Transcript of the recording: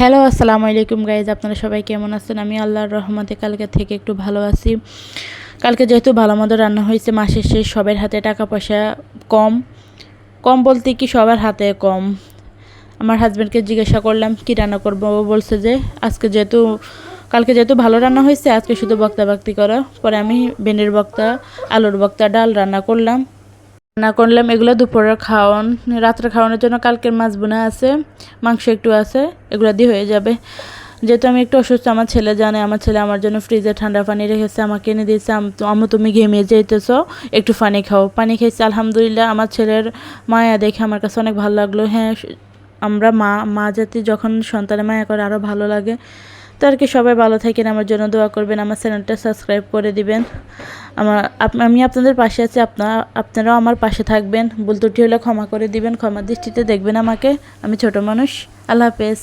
Hello, আসসালামু আলাইকুম guys, আপনারা সবাই কেমন আছেন? আমি আল্লাহর রহমতে কালকে থেকে একটু ভালো আছি। কালকে যেহেতু ভালো মতো রান্না হয়েছে মাসের শেষ সবার হাতে টাকা পয়সা কম। কম বলতে কি সবার হাতে কম। আমার হাজব্যান্ডকে জিজ্ঞাসা করলাম, কি রান্না করব? বলছে যে, আজকে যেহেতু, কালকে যেহেতু ভালো রান্না হয়েছে, আজকে শুধু বক্তা বাক্তি করো। পরে আমি ভেন্ডির বক্তা, আলুর বক্তা, ডাল রান্না করলাম। রান্না করলাম, এগুলো দুপুরের খাওয়ান, রাত্রে খাওয়ানোর জন্য কালকের মাছ বোনা আছে, মাংস একটু আছে, এগুলো দিয়ে হয়ে যাবে। যেহেতু আমি একটু অসুস্থ, আমার ছেলে জানে, আমার ছেলে আমার জন্য ফ্রিজে ঠান্ডা পানি রেখেছে, আমাকে এনে দিয়েছে, আম- তুমি ঘেমে যেতেছো একটু পানি খাও। পানি খেয়েছি, আলহামদুলিল্লাহ, আমার ছেলের মায়া দেখে আমার কাছে অনেক ভালো লাগল। হ্যাঁ আমরা মা মা জাতি যখন সন্তানের মায়া করে আরও ভালো লাগে। তো আর কি, সবাই ভালো থাকেন, আমার জন্য দোয়া করবেন, আমার চ্যানেলটা সাবস্ক্রাইব করে দিবেন। আমার আমি আপনাদের পাশে আছি আপনারা আপনারাও আমার পাশে থাকবেন। ভুল ত্রুটি হলে ক্ষমা করে দিবেন ক্ষমা দৃষ্টিতে দেখবেন আমাকে। আমি ছোট মানুষ। আল্লাহ হাফেজ।